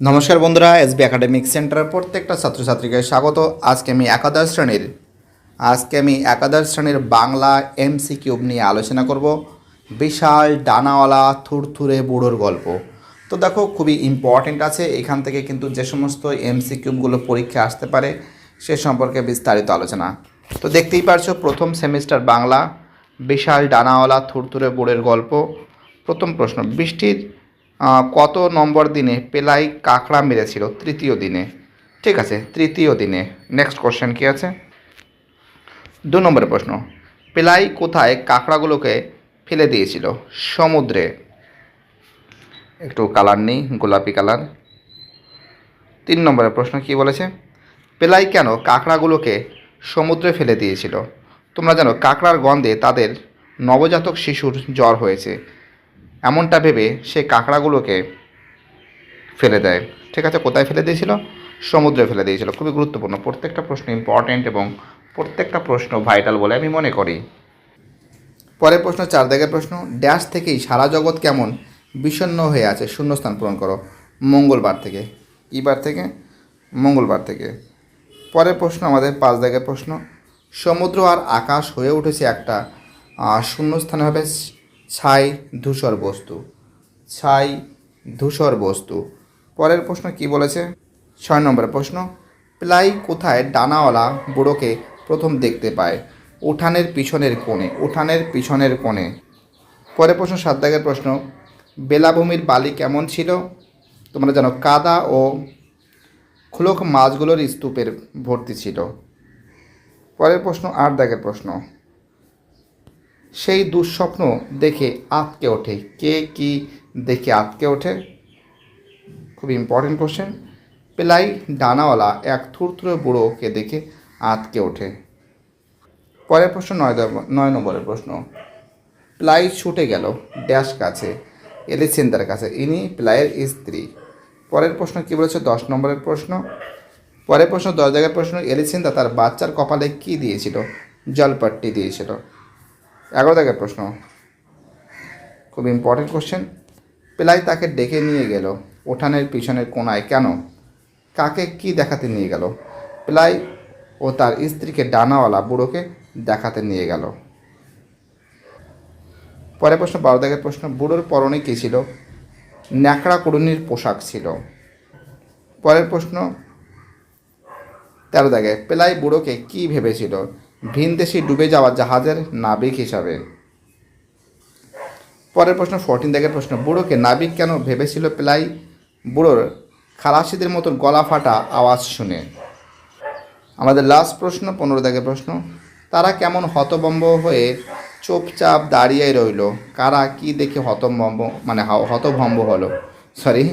নমস্কার বন্ধুরা SB academic সেন্টারের প্রত্যেকটা ছাত্রছাত্রীকে স্বাগত। আজকে আমি একাদশ শ্রেণির, আজকে আমি একাদশ শ্রেণির বাংলা এমসি কিউব নিয়ে আলোচনা করব। বিশাল ডানাওয়ালা, থুরথুরে বুড়োর গল্প। তো দেখো, খুবই ইম্পর্টেন্ট আছে। এখান থেকে কিন্তু যে সমস্ত এমসি কিউবগুলো পরীক্ষা আসতে পারে, সে সম্পর্কে বিস্তারিত আলোচনা। তো দেখতেই পারছ, প্রথম সেমিস্টার বাংলা, বিশাল ডানাওয়ালা, থুরথুরে বুড়ের গল্প। প্রথম প্রশ্ন, বৃষ্টির কত নম্বর দিনে পেলাই কাঁকড়া মেরেছিল? তৃতীয় দিনে। ঠিক আছে, তৃতীয় দিনে। নেক্সট কোশ্চেন কী আছে? দু নম্বরের প্রশ্ন। পেলাই কোথায় কাঁকড়াগুলোকে ফেলে দিয়েছিল? সমুদ্রে। একটু কালার নেই, গোলাপি কালার তিন নম্বরের প্রশ্ন কি বলেছে? পেলাই কেন কাঁকড়াগুলোকে সমুদ্রে ফেলে দিয়েছিল? তোমরা জানো, কাঁকড়ার গন্ধে তাদের নবজাতক শিশুর জ্বর হয়েছে। এমনটা ভেবে সে কাঁকড়াগুলোকে ফেলে দেয়। ঠিক আছে কোথায় ফেলে দিয়েছিল? সমুদ্রে ফেলে দিয়েছিল। খুবই গুরুত্বপূর্ণ। প্রত্যেকটা প্রশ্ন ইম্পর্ট্যান্ট এবং প্রত্যেকটা প্রশ্ন ভাইটাল বলে আমি মনে করি। পরের প্রশ্ন চার দাগের প্রশ্ন। ড্যাশ থেকেই সারা জগৎ কেমন? বিষণ্ণ হয়ে আছে। শূন্যস্থান পূরণ করো। মঙ্গলবার থেকে। কী বার থেকে? মঙ্গলবার থেকে। পরের প্রশ্ন আমাদের পাঁচ দাগের প্রশ্ন। সমুদ্র আর আকাশ হয়ে উঠেছে একটা আহ, শূন্যস্থানে হবে ছাই ধূসর বস্তু। ছাই ধূসর বস্তু। পরের প্রশ্ন কি বলেছে? ছয় নম্বরের প্রশ্ন, প্লাই কোথায় ডানাওয়ালা বুড়োকে প্রথম দেখতে পায়? উঠানের পিছনের কোণে, উঠানের পিছনের কোণে। পরের প্রশ্ন, সাত দাগের প্রশ্ন, বেলাভূমির বালি কেমন ছিল? তোমরা জানো, কাদা ও খোলক মাছগুলোর স্তূপের ভর্তি ছিল। পরের প্রশ্ন, আট দাগের প্রশ্ন সেই দুঃস্বপ্ন দেখে আঁতকে ওঠে। কে কি দেখে আঁতকে ওঠে? খুব ইম্পর্টেন্ট কোশ্চেন পেলাই ডানাওয়ালা এক থুরথুরে বুড়োকে দেখে আঁতকে ওঠে। পরের প্রশ্ন নয় নয় নম্বরের প্রশ্ন। প্লাই ছুটে গেল ড্যাশ কাছে এলিসেন্দার কাছে। ইনি প্লাইয়ের স্ত্রী। পরের প্রশ্ন কী বলেছে? দশ নম্বরের প্রশ্ন। পরের প্রশ্ন দশ জায়গার প্রশ্ন এলিসেন্দা তার বাচ্চার কপালে কি দিয়েছিল? জলপাট্টি দিয়েছিল। এগারো দাগের প্রশ্ন। খুব ইম্পর্টেন্ট কোশ্চেন পেলাই তাকে ডেকে নিয়ে গেল। ওঠানের পিছনের কোনায় কেন? কাকে কি দেখাতে নিয়ে গেল? পেলাই ও তার স্ত্রীকে ডানাওয়ালা বুড়োকে দেখাতে নিয়ে গেল। পরের প্রশ্ন, বারো দাগের প্রশ্ন, বুড়োর পরনে কী ছিল? ন্যাকড়া কুড়ুনির পোশাক ছিল। পরের প্রশ্ন, তেরো দাগে পেলাই বুড়োকে কি ভেবেছিল? ভিনদেশি ডুবে যাওয়া জাহাজের নাবিক হিসাবে। পরের প্রশ্ন ফোরটিন দেখের প্রশ্ন, বুড়োকে নাবিক কেন ভেবেছিল পেলাই? বুড়োর খালাসিদের মতো গলা ফাটা আওয়াজ শুনে। আমাদের লাস্ট প্রশ্ন, পনেরো দাগের প্রশ্ন, তারা কেমন হতবম্ব হয়ে চোপচাপ দাঁড়িয়ে রইল? কারা কি দেখে হতভম্ব মানে হতভম্ব হলো? সরি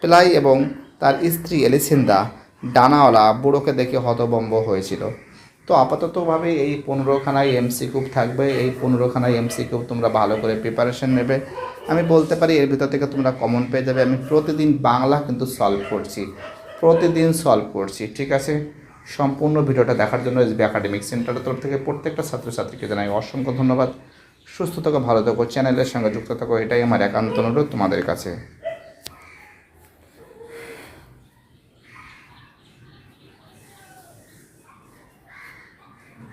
প্লাই এবং তার স্ত্রী এলিসিন্দা, ডানাওয়ালা বুড়োকে দেখে হতভম্ব হয়েছিল। তো আপাততভাবে এই পনেরোখানায় এমসি কিউব থাকবে। এই পনেরোখানায় এমসি কিউব তোমরা ভালো করে প্রিপারেশন নেবে। আমি বলতে পারি এর ভিতর থেকে তোমরা কমন পেয়ে যাবে। আমি প্রতিদিন বাংলা কিন্তু সলভ করছি। প্রতিদিন সলভ করছি, ঠিক আছে? সম্পূর্ণ ভিডিওটা দেখার জন্য এসবি একাডেমিক সেন্টারের তরফ থেকে প্রত্যেকটা ছাত্রছাত্রীকে জানাই অসংখ্য ধন্যবাদ। সুস্থ থাকো, ভালো থাকো চ্যানেলের সঙ্গে যুক্ত থাকো। এটাই আমার একান্ত অনুরোধ তোমাদের কাছে।